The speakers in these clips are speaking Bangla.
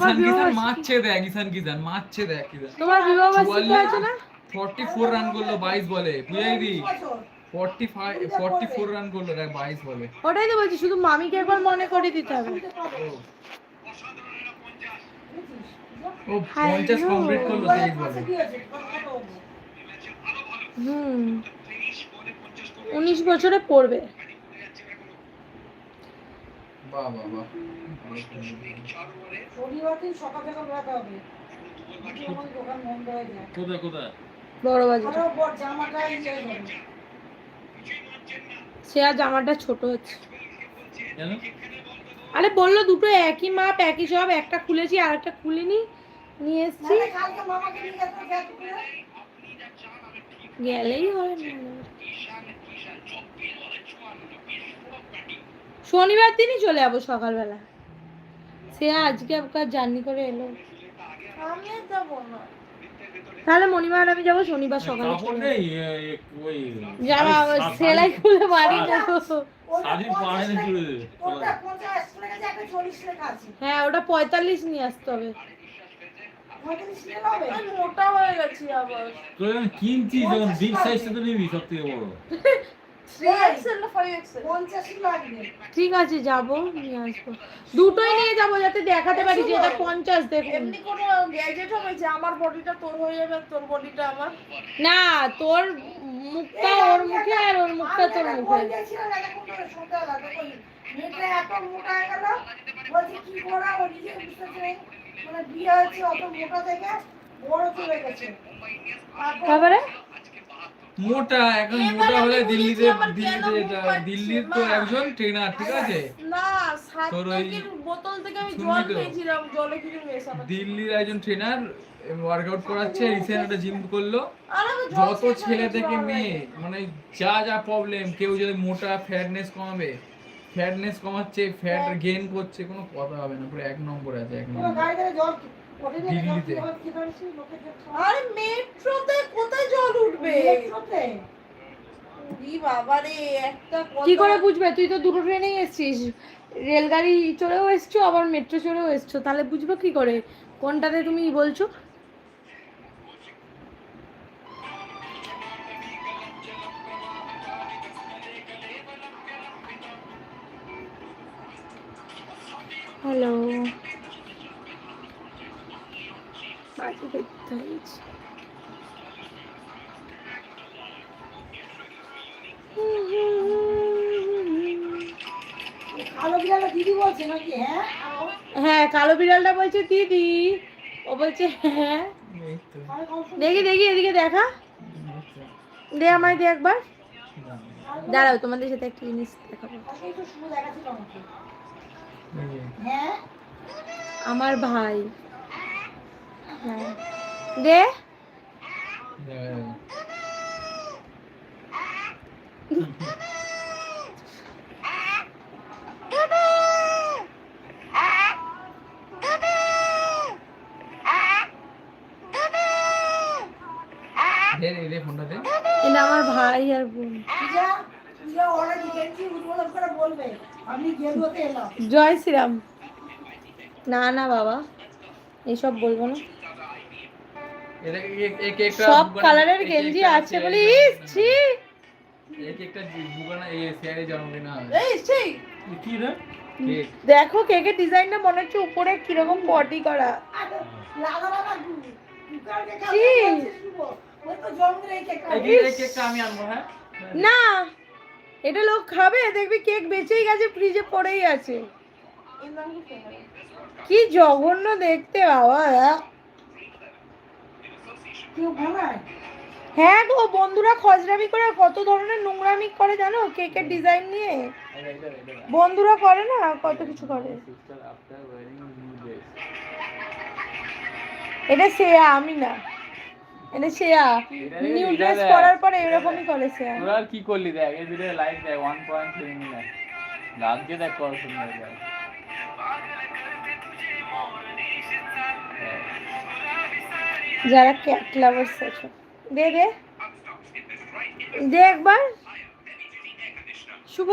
কিষান কিষান বিবাহ মারছে দেখ কিষান কিষান মারছে দেখ কিষান। তোমার বিবাহ বার্ষিকী আছে না? ফর্টি ফোর রান করল বাইশ বলে। বুঝাই দি forty five forty four run করল দেখ বাইশ বলে। ওটাই তো বলছি শুধু মামিকে একবার মনে করে দিতে হবে। ও পঞ্চাশ কমপ্লিট করল তেইশ বলে। হুম। উনিশ বছরে পড়বে। সে আর জামাটা ছোট হচ্ছে। আরে বলল দুটো একই মাপ একই সব একটা খুলেছি আর একটা খুলিনি। নিয়ে এসছি। গেলেই হয় না। শনিবার দিনই চলে যাব সকালবেলা। সে আজকে আপনার জার্নি করে এলো। আমি যাব না। তাহলে মণিমা আর আমি যাব শনিবার সকালে। যারা সেলাই খুলে বাড়ি হ্যাঁ ওটা পঁয়তাল্লিশ নিয়ে আসতে হবে। মোটা হয়ে গেছি আবার। কিনছি যখন বিগ সাইজটা তো নিবি সব থেকে বড়। ঠিক আছে যাব নিয়ে আসব। দুটোই নিয়ে যাব যাতে দেখাতে পারি যে এটা পঞ্চাশ দেখুন। এমনি কোনো গ্যাজেট হবে যে আমার বডিটা তোর হয়ে যাবে তোর বডিটা আমার? না তোর মুখটা ওর মুখে আর ওর মুখটা তোর মুখে। মেয়েটা এত মোটা হয়ে গেল, বলছি কি করা, ও নিজে বুঝতে পারছে না। মানে বিয়ে হয়েছে অত মোটা থেকে বড় চলে গেছে। তারপরে? মোটা এখন মোটা হলে দিল্লিতে দিল্লিতে এটা- দিল্লির তো একজন ট্রেনার ঠিক আছে? না তোর ওই- বোতল থেকে আমি জল খেয়েছিলাম জলে কিছু মেশানো দিল্লির একজন ট্রেনার ওয়ার্কআউট করাচ্ছে রিসেন্ট একটা জিম করল। যত ছেলে থেকে মেয়ে মানে যা যা প্রবলেম কেউ যদি মোটা ফ্যাটনেস কমাবে ফ্যাটনেস কমাচ্ছে ফ্যাট গেইন করছে কোনো কথা হবে না পুরো এক নম্বর আছে এক নম্বর। দিল্লিতে। আরে মেট্রোতে কোথায় জল উঠবে? মেট্রোতে? বাবা রে একটা কথা। কি করে বুঝবে? তুই তো দুটো ট্রেনেই এসছিস। রেলগাড়ি চড়েও এসছো আবার মেট্রো চড়েও এসছো। তাহলে বুঝব কি করে? কোনটাতে তুমি বলছো? হ্যালো। নাকি হ্যাঁ? হ্যাঁ কালো বিড়ালটা বলছে দিদি। ও বলছে হ্যাঁ। দেখি দেখি এদিকে দেখা। দে আমায় দে একবার। দাঁড়াও তোমাদের সাথে একটা জিনিস দেখাবো। হ্যাঁ? আমার ভাই। হ্যাঁ। দে। এটা আমার ভাই আর বোন। গেলুতে এলাম। জয় শ্রীরাম। না না বাবা। এসব বলব না। সব কালারের গেঞ্জি আছে বলে ইস ছি। এক একটা বুকানা এই শেয়ারের জন্মদিন হবে এই সেই কি রে? দেখো কেকের ডিজাইনটা মনে হচ্ছে উপরে কীরকম পটি করা। হ্যাঁ? না এটা লোক খাবে দেখবি কেক বেঁচেই গেছে ফ্রিজে পড়েই আছে। কি জঘন্য দেখতে বাবা হ্যাঁ গো বন্ধুরা খজরামি করে কত ধরনের নোংরামি করে জানো? কেকের ডিজাইন নিয়ে? বন্ধুরা করে না কত কিছু করে। এটা শ্রেয়া আমি না। এটা শ্রেয়া। নিউ ড্রেস পরার পরে এরকমই করে শ্রেয়া। তোরা আর কি করলি দেখ এই ভিডিও লাইক দেখ পয়েন্ট থ্রি মিলিয়ন লাগছে দেখ কত সুন্দর দেখ যারা ক্যাট লাভার্স আছে। দে দে। দে একবার। শুভ।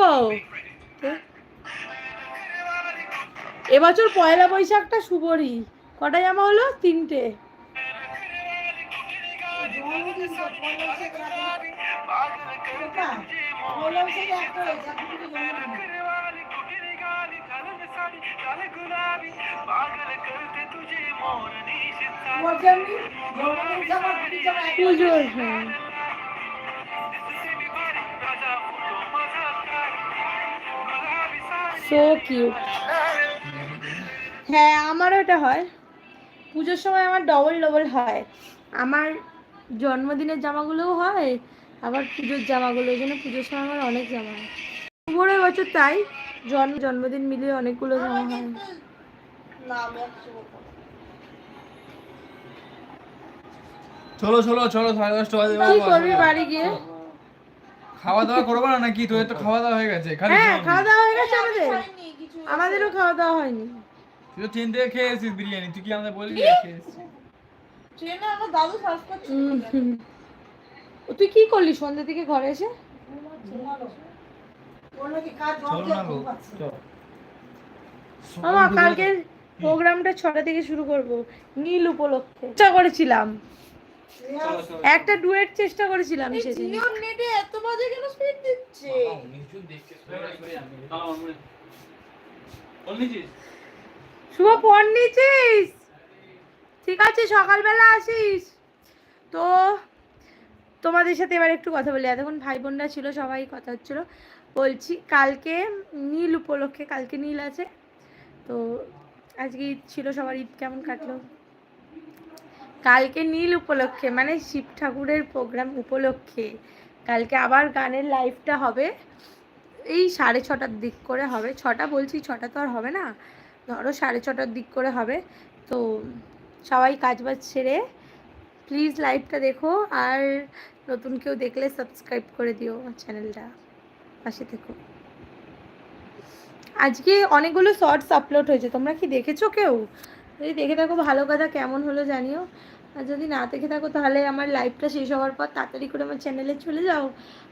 এবছর পয়লা বৈশাখটা শুভরই। কটা জামা হলো? তিনটে। পয়লা বৈশাখে একটা হ্যাঁ আমারও এটা হয়। পুজোর সময় আমার ডবল ডবল হয়। আমার জন্মদিনের জামাগুলোও হয়, আবার পুজোর জামাগুলো ওই জন্য পুজোর সময় আমার অনেক জামা হয়। বছর তাই। জন্ম জন্মদিন মিলিয়ে অনেকগুলো জামা হয়। না, আমি একশো চলো চলো চলো সাড়ে দশটা বাজে কি করবি বাড়ি গিয়ে? খাওয়া দাওয়া করব না নাকি? তোদের তো খাওয়া দাওয়া হয়ে গেছে খালি হ্যাঁ খাওয়া দাওয়া হয়ে গেছে আমাদের। আমাদেরও খাওয়া দাওয়া হয়নি। তুই তো ট্রেন থেকে খেয়ে এসেছিস বিরিয়ানি তুই কি আমাদের বলবি খেয়ে ট্রেনে আমার দাদু শ্বাস করছে। ও, তুই কি করলি সন্ধ্যে থেকে ঘরে এসে? ঘুমালো। মামা কালকের প্রোগ্রামটা ছটা থেকে শুরু করব। নীল উপলক্ষে। চেষ্টা করেছিলাম। একটা ডুয়েট চেষ্টা করেছিলাম সেদিন। জিওর নেটে এত বাজে কেন স্পিড দিচ্ছে? শুভ ফোন নিয়েছিস? ঠিক আছে সকালবেলা আসিস। তো তোমাদের সাথে এবার একটু কথা বলি। এতক্ষণ ভাই বোনরা ছিল সবাই কথা হচ্ছিল। বলছি, কালকে নীল উপলক্ষে, কালকে নীল আছে। তো আজকে ঈদ ছিল, সবার ঈদ কেমন কাটলো? কালকে নীল উপলক্ষে মানে শিব ঠাকুরের প্রোগ্রাম উপলক্ষে, কালকে আবার গানের লাইভটা হবে। এই সাড়ে ছটার দিক করে হবে। ছটা বলছি, ছটা তো আর হবে না। ধরো সাড়ে ছটার দিক করে হবে। তো সবাই কাজবাজ ছেড়ে প্লিজ লাইভটা দেখো, আর নতুন কেউ দেখলে সাবস্ক্রাইব করে দিও চ্যানেলটা পাশে থেকো। আজকে অনেকগুলো শর্টস আপলোড হয়েছে, তোমরা কি দেখেছ কেউ? যদি দেখে থাকো, ভালো কথা, কেমন হলো জানিও। আর যদি না দেখে থাকো, তাহলে আমার লাইভটা শেষ হওয়ার পর তাড়াতাড়ি করে আমার চ্যানেলে চলে যাও।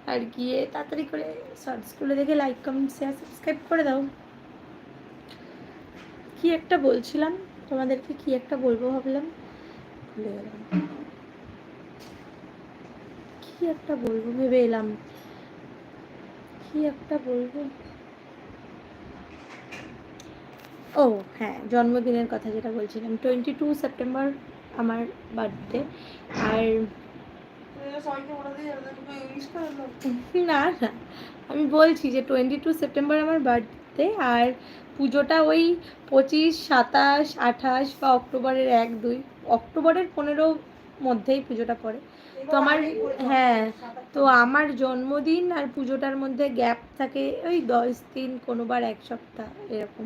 আর গিয়ে তাড়াতাড়ি করে শর্টসগুলো দেখে লাইক কমেন্ট শেয়ার সাবস্ক্রাইব করে দাও। কি একটা বলছিলাম? তোমাদেরকে কি একটা বলব ভাবলাম? ভুলে গেলাম। কি একটা বলব, ভেবে এলাম। কি একটা বলব? ও হ্যাঁ জন্মদিনের কথা যেটা বলছিলাম। টোয়েন্টি টু সেপ্টেম্বর আমার বার্থডে আর। না না, আমি বলছি যে টোয়েন্টি টু সেপ্টেম্বর আমার বার্থডে আর পুজোটা ওই পঁচিশ, সাতাশ, আঠাশ বা অক্টোবরের এক, দুই, অক্টোবরের পনেরো মধ্যেই পুজোটা পড়ে। তো আমার হ্যাঁ তো আমার জন্মদিন আর পুজোটার মধ্যে গ্যাপ থাকে ওই দশ দিন কোনোবার এক সপ্তাহ, এরকম।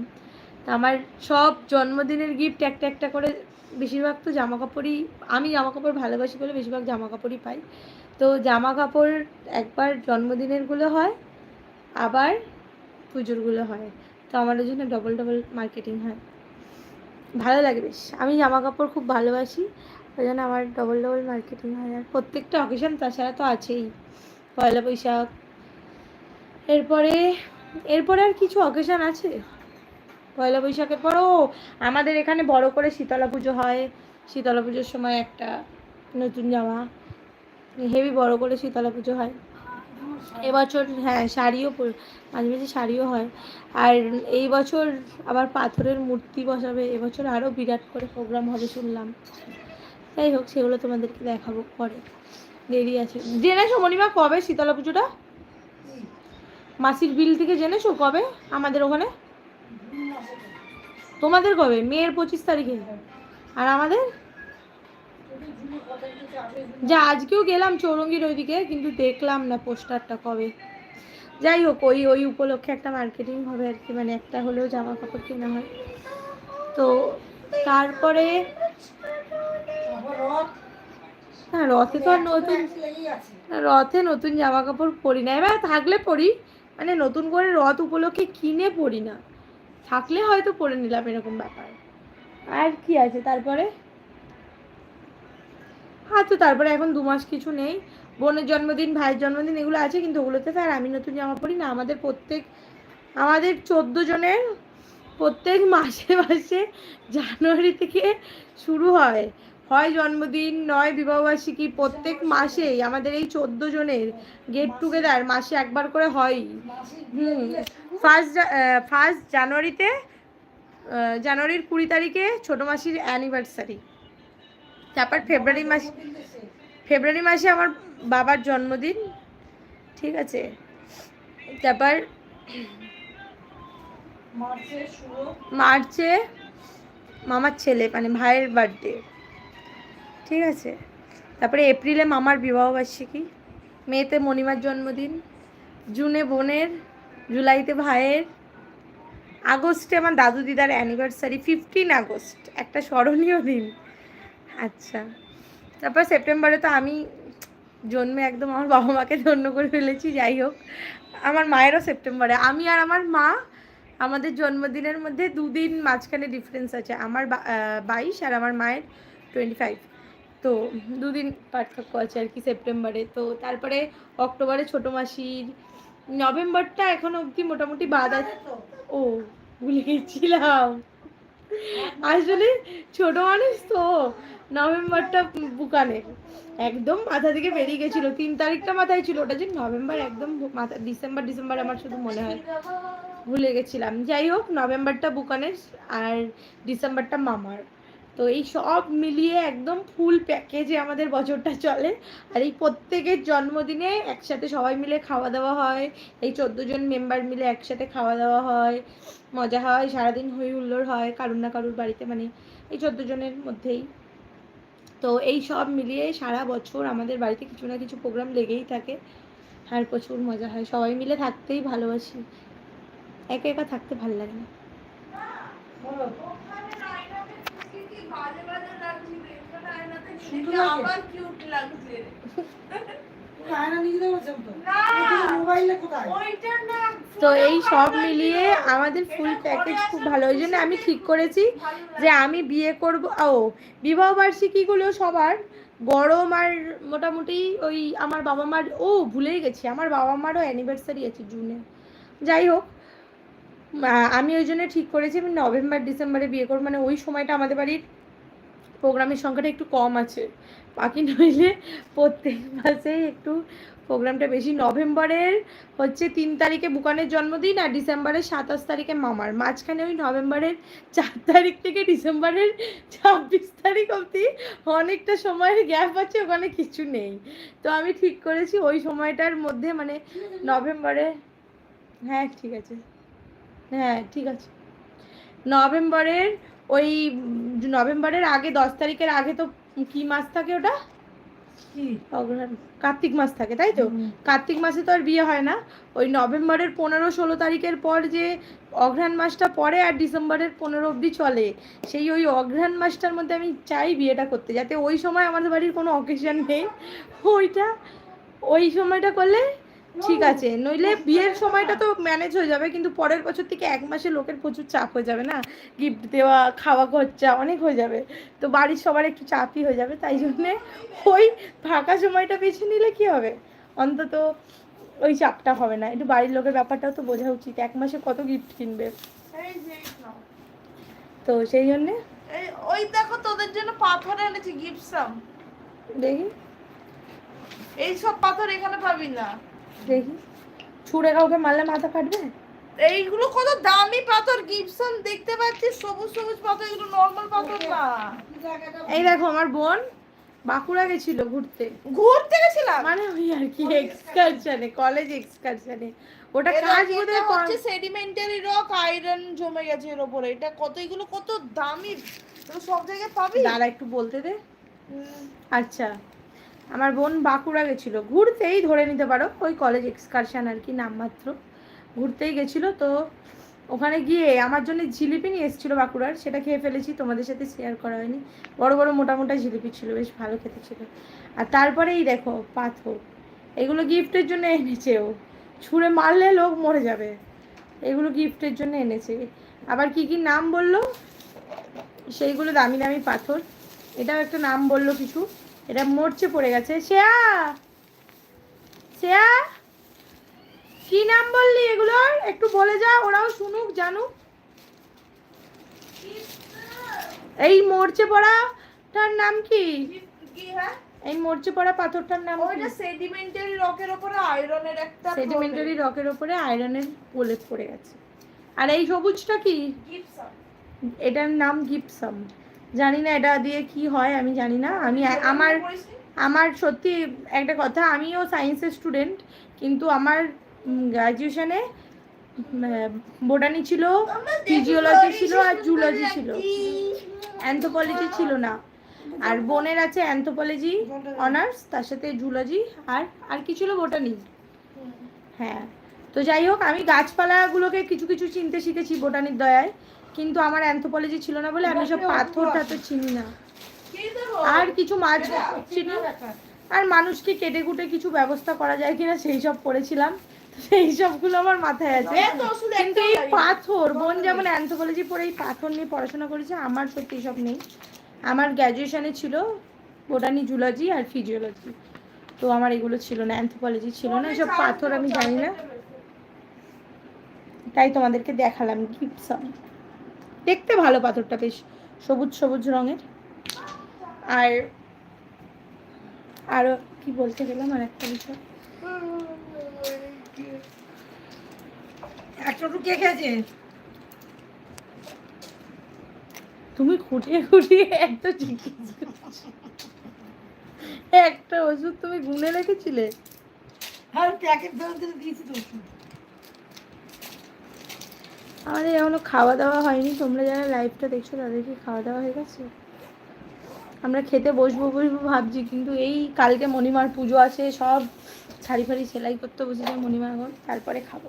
তা আমার সব জন্মদিনের গিফট একটা একটা করে বেশিরভাগ তো জামা কাপড়ই আমি জামা কাপড় ভালোবাসি বলে বেশিরভাগ জামা কাপড়ই পাই। তো জামা কাপড় একবার জন্মদিনেরগুলো হয়, আবার পুজোরগুলো হয়। তো ওই জন্য ডবল ডবল মার্কেটিং হয়। ভালো লাগে বেশ। আমি জামা কাপড় খুব ভালোবাসি। ওই জন্য আমার ডবল ডবল মার্কেটিং হয় আর প্রত্যেকটা অকেশন তাছাড়া তো আছেই। পয়লা বৈশাখ। এরপরে এরপরে আর কিছু অকেশন আছে? পয়লা বৈশাখের পরও আমাদের এখানে বড় করে শীতলা পুজো হয়। শীতলা পুজোর সময় একটা নতুন জামা, হেভি বড় করে শীতলা পুজো হয়। এবছর হ্যাঁ শাড়িও মাঝে মাঝে শাড়িও হয়। আর এই বছর আবার পাথরের মূর্তি বসাবে। এবছর আরও বিরাট করে প্রোগ্রাম হবে শুনলাম। যাই হোক, সেগুলো তোমাদেরকে দেখাবো পরে। দেরি আছে। জেনেছো মণিমা কবে শীতলা পুজোটা? মাসির বিল থেকে জেনেছো কবে আমাদের ওখানে? তোমাদের কবে? মেয়ের পঁচিশ তারিখে। আর আমাদের? যা, আজকেও গেলাম চৌরঙ্গির ওইদিকে, কিন্তু দেখলাম না পোস্টারটা কবে। যাই হোক, ওই ওই উপলক্ষে একটা মার্কেটিং হবে আর কি মানে একটা হলেও জামা কাপড় কেনা হয়। তো তারপরে না রথে তো আর নতুন। রথে নতুন জামা কাপড় পরি না। এবার থাকলে পরি মানে নতুন করে রথ উপলক্ষে কিনে পরি না। থাকলে হয়তো পরে নিলাম এরকম ব্যাপার। আর কি আছে তারপরে? হ্যাঁ তো তারপরে এখন দু মাস কিছু নেই। বোনের জন্মদিন ভাইয়ের জন্মদিন এগুলো আছে কিন্তু ওগুলোতে আর আমি নতুন জামা পরি না। আমাদের প্রত্যেক আমাদের চোদ্দ জনের প্রত্যেক মাসে মাসে জানুয়ারি থেকে শুরু হয়। হয় জন্মদিন নয় বিবাহবার্ষিকী প্রত্যেক মাসেই আমাদের এই চোদ্দ জনের গেট টুগেদার মাসে একবার করে হয় হুম ফার্স্ট ফার্স্ট জানুয়ারিতে জানুয়ারির কুড়ি তারিখে ছোটো মাসির অ্যানিভার্সারি তারপর ফেব্রুয়ারি মাস ফেব্রুয়ারি মাসে আমার বাবার জন্মদিন ঠিক আছে? তারপর মার্চে মামার ছেলে মানে ভাইয়ের বার্থডে ঠিক আছে। তারপরে এপ্রিলে মামার বিবাহবার্ষিকী মেতে মণিমার জন্মদিন, জুনে বোনের, জুলাইতে ভাইয়ের, আগস্টে আমার দাদু দিদার অ্যানিভার্সারি ফিফটিন আগস্ট, একটা স্মরণীয় দিন। আচ্ছা। তারপর সেপ্টেম্বরে তো আমি জন্মে একদম আমার বাবা মাকে ধন্য করে ফেলেছি, যাই হোক। আমার মায়েরও সেপ্টেম্বরে। আমি আর আমার মা আমাদের জন্মদিনের মধ্যে দুদিন মাঝখানে ডিফারেন্স আছে। আমার বাইশ আর আমার মায়ের টোয়েন্টি ফাইভ তো দুদিন পার্থক্য আছে আর কি সেপ্টেম্বরে। তো তারপরে অক্টোবরে ছোটো মাসির, নভেম্বরটা এখন অবধি মোটামুটি বাদ আছে। ও, ভুলে গেছিলাম। আসলে ছোট মানুষ তো, নভেম্বরটা বুকানের একদম মাথা থেকে বেরিয়ে গেছিল। তিন তারিখটা মাথায় ছিল। ওটা যে নভেম্বর একদম মাথা, ডিসেম্বর ডিসেম্বর আমার শুধু মনে হয়। ভুলে গেছিলাম। যাই হোক, নভেম্বরটা বুকানের আর ডিসেম্বরটা মামার। তো এই সব মিলিয়ে একদম ফুল প্যাকেজে আমাদের বছরটা চলে। আর এই প্রত্যেকের জন্মদিনে একসাথে সবাই মিলে খাওয়া দাওয়া হয়। এই চোদ্দ জন মেম্বার মিলে একসাথে খাওয়া দাওয়া হয়। মজা হয়, সারাদিন হই হুল্লোড় হয়, কারুর না কারুর বাড়িতে মানে এই চোদ্দ জনের মধ্যেই। তো এই সব মিলিয়ে সারা বছর আমাদের বাড়িতে কিছু না কিছু প্রোগ্রাম লেগেই থাকে। আর প্রচুর মজা হয়। সবাই মিলে থাকতেই ভালোবাসি। একা একা থাকতে ভালো লাগে না। কিউট লাগছে। না তো এই সব মিলিয়ে আমাদের ফুল প্যাকেজ খুব ভালো। ওই জন্য আমি ঠিক করেছি যে আমি বিয়ে করব। ও বিবাহ বার্ষিকীগুলো সবার গরম আর মোটামুটি ওই আমার বাবা মার ও ভুলেই গেছি আমার বাবা মারও অ্যানিভার্সারি আছে জুনে যাই হোক আমি ওই জন্য ঠিক করেছি। আমি নভেম্বর ডিসেম্বরে বিয়ে করব। মানে ওই সময়টা আমাদের বাড়ির প্রোগ্রামের সংখ্যাটা একটু কম আছে। বাকি নইলে প্রত্যেক মাসেই একটু প্রোগ্রামটা বেশি। নভেম্বরের হচ্ছে তিন তারিখে বুকানের জন্মদিন আর ডিসেম্বরের সাতাশ তারিখে মামার। মাঝখানে ওই নভেম্বরের চার তারিখ থেকে ডিসেম্বরের ছাব্বিশ তারিখ অবধি অনেকটা সময়ের গ্যাপ আছে, ওখানে কিছু নেই। তো আমি ঠিক করেছি ওই সময়টার মধ্যে মানে নভেম্বরে হ্যাঁ ঠিক আছে। হ্যাঁ ঠিক আছে। নভেম্বরের ওই নভেম্বরের আগে দশ তারিখের আগে তো কি মাস থাকে ওটা? কার্তিক মাস থাকে তাই তো? কার্তিক মাসে তো আর বিয়ে হয় না। ওই নভেম্বরের পনেরো ষোলো তারিখের পর যে অঘ্রাণ মাসটা পরে আর ডিসেম্বরের পনেরো অবধি চলে সেই ওই অঘ্রাণ মাসটার মধ্যে আমি চাই বিয়েটা করতে যাতে ওই সময় আমাদের বাড়ির কোনো অকেশন নেই। ওইটা ওই সময়টা করলে ঠিক আছে নইলে বিয়ের সময়টা তো ম্যানেজ হয়ে যাবে কিন্তু পরের বছর থেকে এক মাসে লোকের প্রচুর চাপ হয়ে যাবে না? গিফট দেওয়া খাওয়া খরচা অনেক হয়ে যাবে। তো বাড়ির সবার একটু চাপই হয়ে যাবে তাই জন্যে ওই ফাঁকা সময়টা বেছে নিলে কি হবে? অন্তত ওই চাপটা হবে না। একটু বাড়ির লোকের ব্যাপারটাও তো বোঝা উচিত এক মাসে কত গিফট কিনবে। তো সেই জন্যে? ওই দেখো তোদের জন্য পাথর এনেছি গিপসাম দেখি। এই সব পাথর এখানে পাবি না। দেখি। ছুঁড়ে কাউকে মারলে মাথা ফাটবে? এইগুলো কত দামি পাথর গিপসাম দেখতে পাচ্ছিস সবুজ সবুজ পাথর এগুলো নর্মাল পাথর না। এই দেখো আমার বোন বাঁকুড়া গেছিল ঘুরতে। ঘুরতে গেছিলাম? মানে ওই আর কি এক্সকারশনে কলেজ এক্সকারশনে ওটা কাজ বোধহয় হচ্ছে সেডিমেন্টারি রক আয়রন জমে গেছে এর উপরে এটা কত এগুলো কত দামি? সব জায়গায় পাবি? দাঁড়া একটু বলতে দে। আচ্ছা। আমার বোন বাঁকুড়া গেছিল। ঘুরতেই ধরে নিতে পারো, ওই কলেজ এক্সকারশন আর কি নামমাত্র। ঘুরতেই গেছিল, তো ওখানে গিয়ে আমার জন্য জিলিপি নিয়ে এসেছিল বাঁকুড়ার, সেটা খেয়ে ফেলেছি, তোমাদের সাথে শেয়ার করা হয়নি। বড় বড় মোটা মোটা জিলিপি ছিল, বেশ ভালো খেতে ছিল। আর তারপরে এই দেখো, পাথর, এগুলো গিফটের জন্য এনেছে ও। ছুঁড়ে মারলে লোক মরে যাবে, এগুলো গিফটের জন্য এনেছে। আবার কি কি নাম বলল? সেইগুলো দামি দামি পাথর, এটাও একটা নাম বলল কিছু। এটা মরচে পড়ে গেছে। শ্রেয়া! শ্রেয়া! কি নাম বললি এগুলোর? একটু বলে যা ওরাও শুনুক জানুক। এই মরচে পড়াটার নাম কি? এই মরচে পড়া পাথরটার নাম ওইটা সেডিমেন্টারি রকের উপরে আয়রনের একটা সেডিমেন্টারি রকের ওপরে আয়রনের প্রলেপ পড়ে গেছে। আর এই সবুজটা কি? গিপসাম এটার নাম গিপসাম জানি না এটা দিয়ে কি হয় আমি জানি না আমি আমার আমার সত্যি একটা কথা আমিও সায়েন্সের স্টুডেন্ট কিন্তু আমার গ্র্যাজুয়েশনে বোটানি ছিল ফিজিওলজি ছিল আর জুলজি ছিল। অ্যান্থোপলজি ছিল না। আর বোনের আছে অ্যান্থোপলজি অনার্স তার সাথে জুলজি আর আর কি ছিল বোটানি হ্যাঁ। তো যাই হোক আমি গাছপালাগুলোকে কিছু কিছু চিনতে শিখেছি বোটানির দয়ায়। কিন্তু আমার অ্যান্থোপলজি ছিল না বলে আমি সব পাথর টাথর চিনি না। আর কিছু মাছ চিনি? আর মানুষকে কেটে কুটে কিছু ব্যবস্থা করা যায় কিনা সেই সব পড়েছিলাম। সেই সবগুলো আমার মাথায় আছে। কিন্তু এই পাথর বোন যেমন অ্যান্থোপলজি পড়ে এই পাথর নিয়ে পড়াশোনা করেছে আমার সত্যি সব নেই। আমার গ্র্যাজুয়েশনে ছিল বোটানি জুলজি আর ফিজিওলজি তো আমার এগুলো ছিল না অ্যান্থোপলজি ছিল না এসব পাথর আমি জানি না। তাই তোমাদেরকে দেখালাম গিপসাম দেখতে ভালো পাথরটা বেশ সবুজ সবুজ রঙের। আর আরও কি বলতে গেলাম আর একটা বিষয়? একটা কে খেয়েছে। তুমি খুঁটিয়ে খুঁটিয়ে একটা একটা ওষুধ তুমি গুনে রেখেছিলে? হ্যাঁ প্যাকেট দিতে দিয়েছি তো ওষুধ। আমাদের এখনও খাওয়া দাওয়া হয়নি। তোমরা যারা লাইভটা দেখছ তাদের কি খাওয়া দাওয়া হয়ে গেছে? আমরা খেতে বসবো বসবো ভাবছি কিন্তু এই কালকে মণিমার পুজো আছে সব শাড়ি ফাড়ি সেলাই করতে বসেছে মণিমা এখন তারপরে খাব।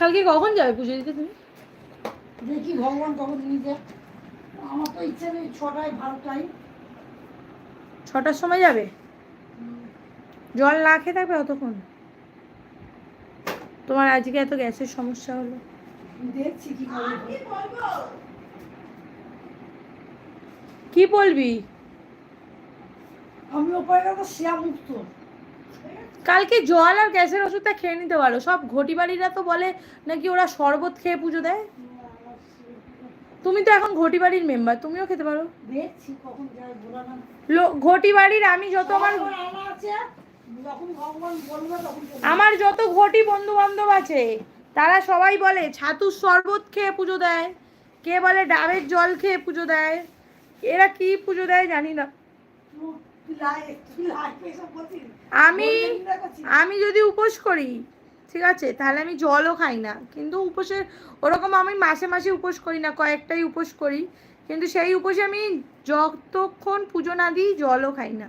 কালকে কখন যাবে পুজো দিতে তুমি? দেখি ভগবান কখন নিয়ে যায়। আমার তো ইচ্ছে নেই ছটায় ভালো টাইম ছটার সময় যাবে? জল না খেয়ে থাকবে অতক্ষণ? তোমার আজকে এত গ্যাসের সমস্যা হলো। দেখছি কি কি বলবি? আমি কালকে জল আর গ্যাসের ওষুধটা খেয়ে নিতে পারো। সব ঘটি বাড়িরা তো বলে নাকি ওরা শরবত খেয়ে পুজো দেয়। তুমি তো এখন ঘটি বাড়ির মেম্বার তুমিও খেতে পারো। দেখছি কখন যায় বলা না। লো- ঘটি বাড়ির আমি যত আমার আমার আছে। আমার যত ঘটি বন্ধু বান্ধব আছে তারা সবাই বলে ছাতুর শরবত খেয়ে পুজো দেয় কে বলে ডাবের জল খেয়ে পুজো দেয় এরা কি পুজো দেয় জানি না? আমি? আমি যদি উপোস করি ঠিক আছে তাহলে আমি জলও খাই না কিন্তু উপোসের ওরকম আমি মাসে মাসে উপোস করি না কয়েকটাই উপোস করি কিন্তু সেই উপোসে আমি যতক্ষণ পুজো না দিই জলও খাই না।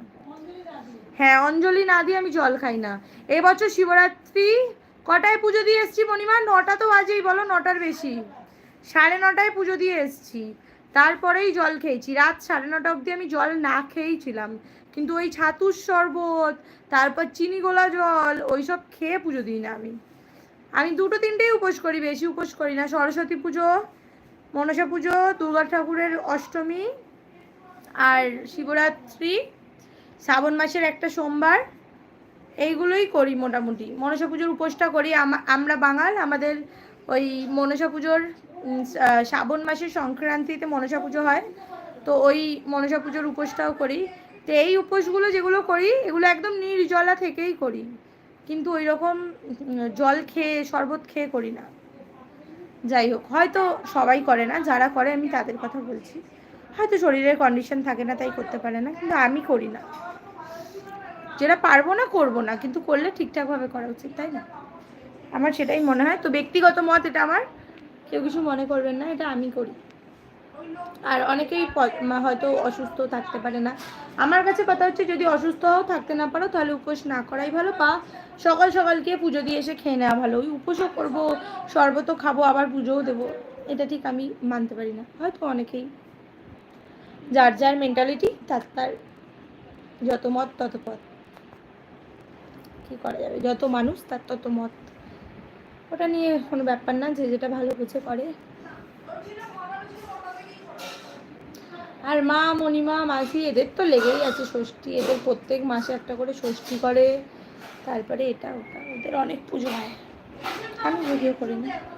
হ্যাঁ অঞ্জলি না দিয়ে আমি জল খাই না। এবছর শিবরাত্রি কটায় পুজো দিয়ে এসছি মণিমা? নটা তো বাজেই, বলো নটার বেশি। সাড়ে নটায় পুজো দিয়ে এসছি। তারপরেই জল খেয়েছি। রাত সাড়ে নটা অবধি আমি জল না খেয়েই ছিলাম কিন্তু ওই ছাতুর শরবত, তারপর চিনি গোলা জল, ওইসব খেয়ে পুজো দিই না আমি। আমি দুটো তিনটেই উপোস করি, বেশি উপোস করি না। সরস্বতী পুজো, মনসা পুজো, দুর্গা ঠাকুরের অষ্টমী, আর শিবরাত্রি শ্রাবণ মাসের একটা সোমবার, এইগুলোই করি মোটামুটি। মনসা পুজোর উপোসটা করি। আম- আমরা বাঙাল, আমাদের ওই মনসা পুজোর শ্রাবণ মাসের সংক্রান্তিতে মনসা পুজো হয়, তো ওই মনসা পুজোর উপোসটাও করি। তো এই উপোসগুলো যেগুলো করি, এগুলো একদম নির্জলা থেকেই করি। কিন্তু ওই রকম জল খেয়ে, শরবত খেয়ে করি না। যাই হোক, হয়তো সবাই করে না, যারা করে আমি তাদের কথা বলছি। হয়তো শরীরের কন্ডিশন থাকে না, তাই করতে পারে না, কিন্তু আমি করি না। যেটা পারব না, করব না, কিন্তু করলে ঠিকঠাকভাবে করা উচিত, তাই না? আমার সেটাই মনে হয়। তো ব্যক্তিগত মত এটা আমার। কেউ কিছু মনে করবেন না, এটা আমি করি। আর অনেকেই হয়তো অসুস্থ থাকতে পারে না। আমার কাছে কথা হচ্ছে, যদি অসুস্থ থাকতে না পারো, তাহলে উপোস না করাই ভালো। বা সকাল সকাল গিয়ে পুজো দিয়ে এসে খেয়ে নেওয়া ভালো। ওই উপোসও করব, শরবতও খাব, আবার পুজোও দেবো। এটা ঠিক আমি মানতে পারি না। হয়তো অনেকেই। যার যার মেন্টালিটি তার তার যত মত তত পথ। কি করা যাবে? যত মানুষ, তার তত মত। ওটা নিয়ে কোনো ব্যাপার না, যে যেটা ভালো বুঝে করে। আর মা, মণিমা মাসি এদের তো লেগেই আছে ষষ্ঠী। এদের প্রত্যেক মাসে একটা করে ষষ্ঠী করে। তারপরে এটা, ওটা। ওদের অনেক পুজো হয়। আমি ভিডিও করি না।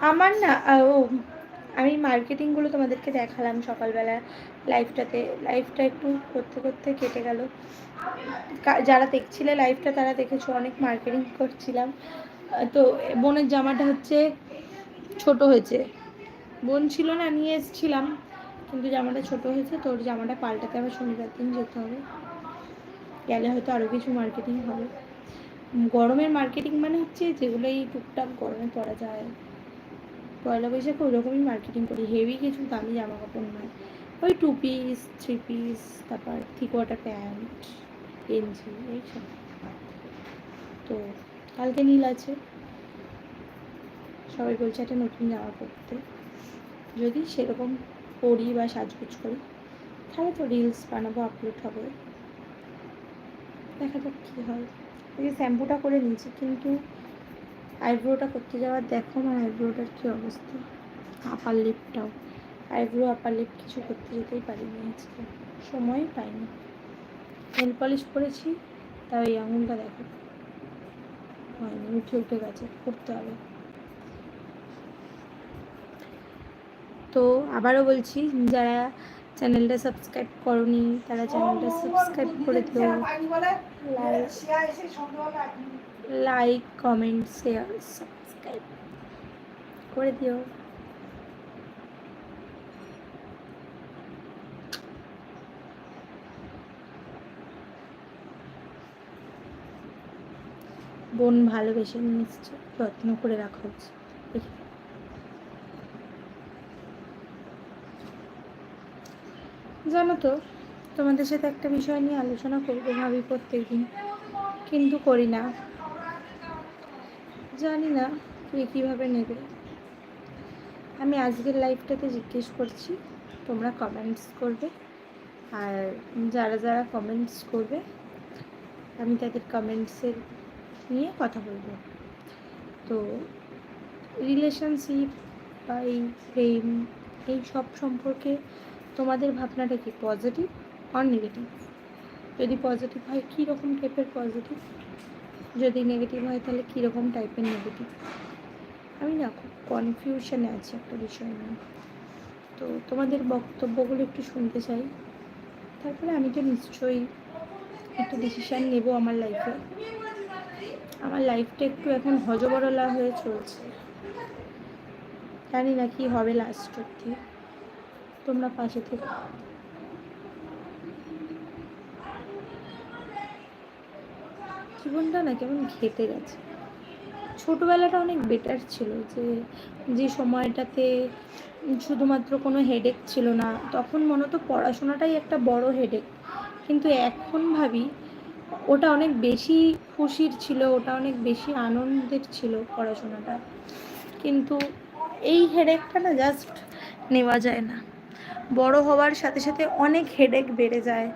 আমার না ও, আমি মার্কেটিংগুলো তোমাদেরকে দেখালাম সকালবেলা লাইফটাতে লাইফটা একটু করতে করতে কেটে গেল। যারা দেখছিলে লাইফটা তারা দেখেছ অনেক মার্কেটিং করছিলাম। তো, বোনের জামাটা হচ্ছে ছোট হয়েছে। বোন ছিল না, নিয়ে এসেছিলাম। কিন্তু জামাটা ছোট হয়েছে তোর জামাটা পাল্টাতে আবার শনিবার দিন যেতে হবে। গেলে হয়তো আরও কিছু মার্কেটিং হবে। গরমের মার্কেটিং মানে হচ্ছে যেগুলো এই টুকটাক গরমে পরা যায়। পয়লা বৈশাখে ওই রকমই মার্কেটিং করি। হেভি কিছু দামি জামা কাপড় নয়। ওই টু পিস থ্রি পিস তারপর থ্রি কোয়ার্টার প্যান্ট গেঞ্জি এইসব তো কালকে নীল আছে। সবাই বলছে একটা নতুন জামা পরতে। যদি সেরকম পরি বা সাজগুজ করি, তাহলে তো রিলস বানাবো আপলোড হবে। দেখা যাক কী হয়। যে শ্যাম্পুটা করে নিয়েছি, কিন্তু আইব্রোটা করতে যাওয়ার দেখো আমার আইব্রোটার কী অবস্থা। আপার লিপটাও আইব্রো আপার লিপ কিছু করতে যেতেই পারিনি আজকে। সময়ই পাইনি। নেল পলিশ করেছি, তাও এই আঙুলটা দেখো। হয়নি, উঠে উঠে গেছে, করতে হবে। তো আবারও বলছি, যারা চ্যানেলটা সাবস্ক্রাইব করনি, তারা চ্যানেলটা সাবস্ক্রাইব করে দিও। লাইক কমেন্ট শেয়ার সাবস্ক্রাইব করে দিও। বোন ভালোবেসে নিশ্চয় যত্ন করে রাখা। হচ্ছে দেখি। জানো তো, তোমাদের সাথে একটা বিষয় নিয়ে আলোচনা করব ভাবি প্রত্যেকদিন, কিন্তু করি না। জানি না কে কীভাবে নেবে। আমি আজকের লাইফটাতে জিজ্ঞেস করছি, তোমরা কমেন্টস করবে, আর যারা যারা কমেন্টস করবে, আমি তাদের কমেন্টসের নিয়ে কথা বলব। তো রিলেশনশিপ বা এই প্রেম, এই সব সম্পর্কে তোমাদের ভাবনাটা কি পজিটিভ আর নেগেটিভ যদি পজিটিভ হয় কী রকম টাইপের পজিটিভ যদি নেগেটিভ হয়, তাহলে কীরকম টাইপের নেগেটিভ আমি না খুব কনফিউশনে আছি একটা বিষয় নিয়ে। তো তোমাদের বক্তব্যগুলো একটু শুনতে চাই। তারপরে আমি তো নিশ্চয়ই একটা ডিসিশান নেব আমার লাইফে আমার লাইফটা একটু এখন হজবরলা হয়ে চলছে। জানি না কি হবে লাস্ট অব্দি তোমরা পাশে থেকে। জীবনটা না কেমন ঘেটে গেছে। ছোটোবেলাটা অনেক বেটার ছিল যে যে সময়টাতে শুধুমাত্র কোনো হেডেক ছিল না, তখন মনে হতো পড়াশোনাটাই একটা বড় হেডেক কিন্তু এখন ভাবি, ওটা অনেক বেশি খুশির ছিল, ওটা অনেক বেশি আনন্দের ছিল পড়াশোনাটা। কিন্তু এই হেডেকটা না জাস্ট নেওয়া যায় না। বড় হওয়ার সাথে সাথে অনেক হেডেক বেড়ে যায়।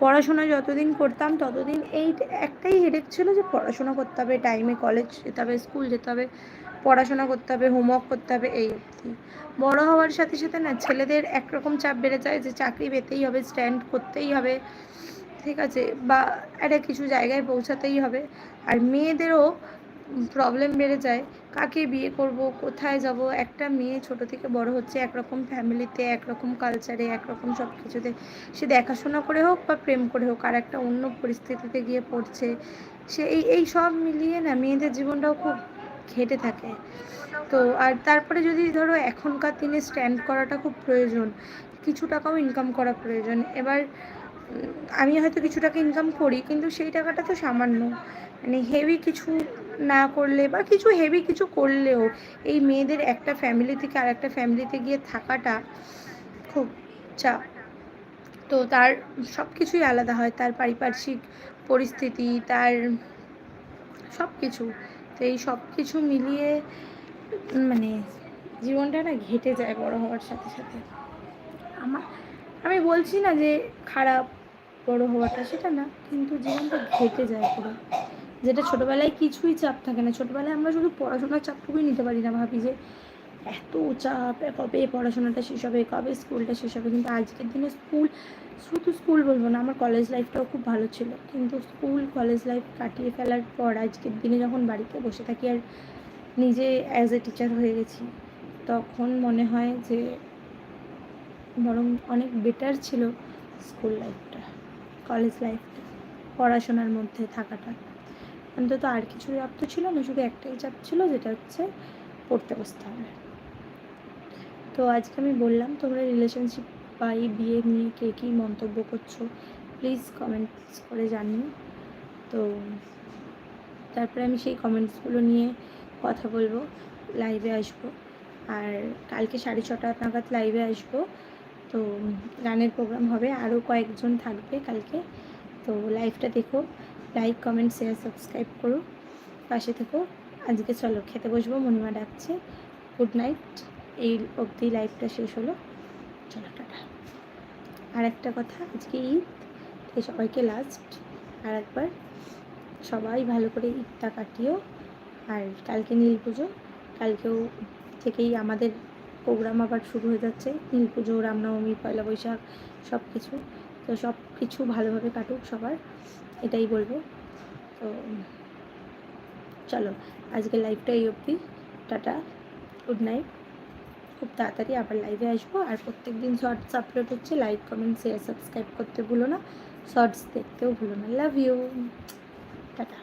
পড়াশোনা যতদিন করতাম, ততদিন এই একটাই হেডেক ছিল যে পড়াশোনা করতে হবে টাইমে কলেজ যেতে হবে স্কুল যেতে হবে, পড়াশোনা করতে হবে হোমওয়ার্ক করতে হবে, এই অবধি বড় হওয়ার সাথে সাথে না ছেলেদের একরকম চাপ বেড়ে যায় যে চাকরি পেতেই হবে স্ট্যান্ড করতেই হবে, ঠিক আছে, বা একটা কিছু জায়গায় পৌঁছাতেই হবে। আর মেয়েদেরও প্রবলেম বেড়ে যায় কাকে বিয়ে করব, কোথায় যাব? একটা মেয়ে ছোট থেকে বড় হচ্ছে, একরকম ফ্যামিলিতে একরকম কালচারে একরকম সব কিছুতে সে দেখাশোনা করে হোক বা প্রেম করে হোক, আর একটা অন্য পরিস্থিতিতে গিয়ে পড়ছে। সে এই এই সব মিলিয়ে না মেয়েদের জীবনটাও খুব ঘেটে থাকে। তো আর তারপরে যদি ধরো এখনকার দিনে স্ট্যান্ড করাটা খুব প্রয়োজন, কিছু টাকাও ইনকাম করা প্রয়োজন। এবার আমি হয়তো কিছু টাকা ইনকাম করি, কিন্তু সেই টাকাটা তো সামান্য। মানে হেভি কিছু না করলে বা কিছু হেভি কিছু করলেও এই মেয়েদের একটা ফ্যামিলি থেকে আর একটা ফ্যামিলিতে গিয়ে থাকাটা খুব চাপ। তো তার সব কিছুই আলাদা হয়, তার পারিপার্শ্বিক পরিস্থিতি, তার সব কিছু তো এই সব কিছু মিলিয়ে মানে জীবনটা না ঘেটে যায় বড় হওয়ার সাথে সাথে। আমার আমি বলছি না যে খারাপ বড় হওয়াটা সেটা না, কিন্তু জীবনটা ঘেটে যায় পুরো। যেটা ছোটোবেলায় কিছুই চাপ থাকে না। ছোটোবেলায় আমরা শুধু পড়াশোনার চাপটুকুই নিতে পারি না ভাবি যে, এত চাপ, কবে পড়াশোনাটা শেষ হবে, কবে স্কুলটা শেষ হবে? কিন্তু আজকের দিনে স্কুল, শুধু স্কুল বলব না, আমার কলেজ লাইফটাও খুব ভালো ছিল। কিন্তু স্কুল কলেজ লাইফ কাটিয়ে ফেলার পর আজকের দিনে যখন বাড়িতে বসে থাকি আর নিজে অ্যাজ এ টিচার হয়ে গেছি, তখন মনে হয় যে, বরং অনেক বেটার ছিল স্কুল লাইফটা কলেজ লাইফটা পড়াশোনার মধ্যে থাকাটা। অন্তত আর কিছু চাপ তো ছিল না, শুধু একটাই চাপ ছিল যেটা হচ্ছে পড়তে বসতে হবে। তো আজকে আমি বললাম, তোমরা রিলেশনশিপ বা এই বিয়ে নিয়ে কে কী মন্তব্য করছ প্লিজ কমেন্টস করে জানিও। তো তারপরে আমি সেই কমেন্টসগুলো নিয়ে কথা বলব লাইভে আসব। আর কালকে সাড়ে ছটা নাগাদ লাইভে আসব। তো গানের প্রোগ্রাম হবে আরও কয়েকজন থাকবে কালকে। তো লাইভটা দেখো। লাইক কমেন্ট শেয়ার সাবস্ক্রাইব করো। পাশে থেকো। আজকে চলো, খেতে বসবো। মনিমা ডাকছে। গুড নাইট এই অবধি লাইভটা শেষ হলো। চলো, টাটা। আর একটা কথা, আজকে ঈদ। তাই সবাইকে লাস্ট আর একবার সবাই ভালো করে ঈদটা কাটিও। আর কালকে নীল পুজো। কালকেও থেকেই আমাদের প্রোগ্রাম আবার শুরু হয়ে যাচ্ছে। নীল পুজো, রামনবমী, পয়লা বৈশাখ সব কিছু তো সব কিছু ভালোভাবে কাটুক সবার। এটাই বলব। তো, চলো আজকে লাইভটা এই অবধি। টাটা গুড নাইট খুব তাড়াতাড়ি আবার লাইভে আসব। আর প্রত্যেক দিন শর্টস আপলোড হচ্ছে। লাইক কমেন্ট শেয়ার সাবস্ক্রাইব করতে ভুলো না। শর্টস দেখতেও ভুলো না। Love you tata.